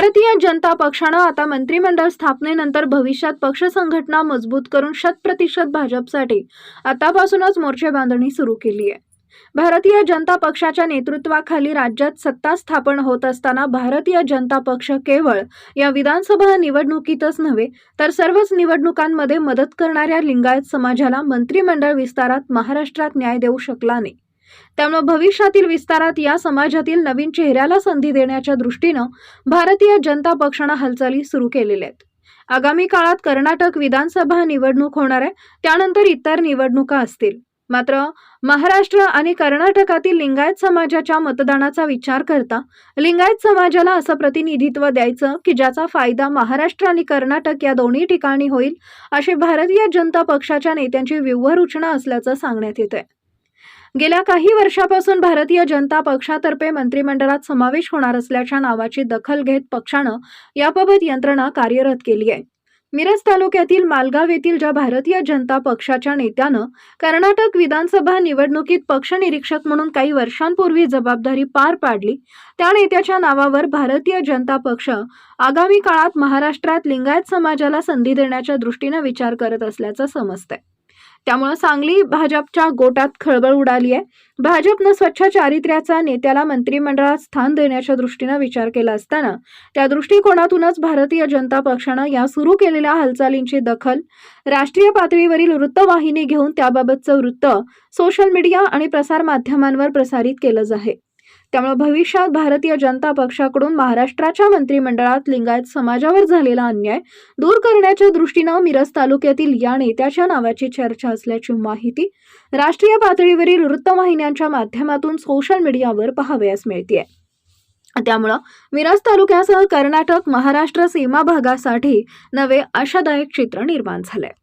भारतीय जनता पक्षानं आता मंत्रिमंडळ स्थापनेनंतर भविष्यात पक्ष संघटना मजबूत करून शतप्रतिशत भाजपसाठी आतापासूनच मोर्चे बांधणी सुरू केली आहे. भारतीय जनता पक्षाच्या नेतृत्वाखाली राज्यात सत्ता स्थापन होत असताना भारतीय जनता पक्ष केवळ या विधानसभा निवडणुकीतच नव्हे तर सर्वच निवडणुकांमध्ये मदत करणाऱ्या लिंगायत समाजाला मंत्रिमंडळ विस्तारात महाराष्ट्रात न्याय देऊ शकला नाही. त्यामुळे भविष्यातील विस्तारात या समाजातील नवीन चेहऱ्याला संधी देण्याच्या दृष्टीनं भारतीय जनता पक्षानं हालचाली सुरू केलेल्या आहेत. आगामी काळात कर्नाटक विधानसभा निवडणूक होणार आहे त्यानंतर इतर निवडणुका असतील. मात्र महाराष्ट्र आणि कर्नाटकातील लिंगायत समाजाच्या मतदानाचा विचार करता लिंगायत समाजाला असं प्रतिनिधित्व द्यायचं की ज्याचा फायदा महाराष्ट्र आणि कर्नाटक या दोन्ही ठिकाणी होईल अशी भारतीय जनता पक्षाच्या नेत्यांची व्यूहरचना असल्याचं सांगण्यात येत आहे गेल्या काही वर्षापासून भारतीय जनता पक्षातर्फे मंत्रिमंडळात समावेश होणार असल्याच्या नावाची दखल घेत पक्षानं याबाबत यंत्रणा कार्यरत केली आहे. मिरज तालुक्यातील मालगाव येथील ज्या भारतीय जनता पक्षाच्या नेत्यानं कर्नाटक विधानसभा निवडणुकीत पक्ष निरीक्षक म्हणून काही वर्षांपूर्वी जबाबदारी पार पाडली त्या नेत्याच्या नावावर भारतीय जनता पक्ष आगामी काळात महाराष्ट्रात लिंगायत समाजाला संधी देण्याच्या दृष्टीनं विचार करत असल्याचं समजतंय. त्यामुळे सांगली भाजपच्या गोटात खळबळ उडाली आहे. भाजपनं स्वच्छ चारित्र्याचा नेत्याला मंत्रिमंडळात स्थान देण्याच्या दृष्टीनं विचार केला असताना त्या दृष्टिकोनातूनच भारतीय जनता पक्षानं या सुरू केलेल्या हालचालींची दखल राष्ट्रीय पातळीवरील वृत्तवाहिनी घेऊन त्याबाबतचं वृत्त सोशल मीडिया आणि प्रसारमाध्यमांवर प्रसारित केलं आहे. त्यामुळे भविष्यात भारतीय जनता पक्षाकडून महाराष्ट्राच्या मंत्रिमंडळात लिंगायत समाजावर झालेला अन्याय दूर करण्याच्या दृष्टीनं मिरज तालुक्यातील या नेत्याच्या नावाची चर्चा असल्याची माहिती राष्ट्रीय पातळीवरील वृत्तवाहिन्यांच्या माध्यमातून सोशल मीडियावर पाहावयास मिळते त्यामुळं मिरज तालुक्यासह कर्नाटक महाराष्ट्र सीमा भागासाठी नवे आशादायक चित्र निर्माण झालंय.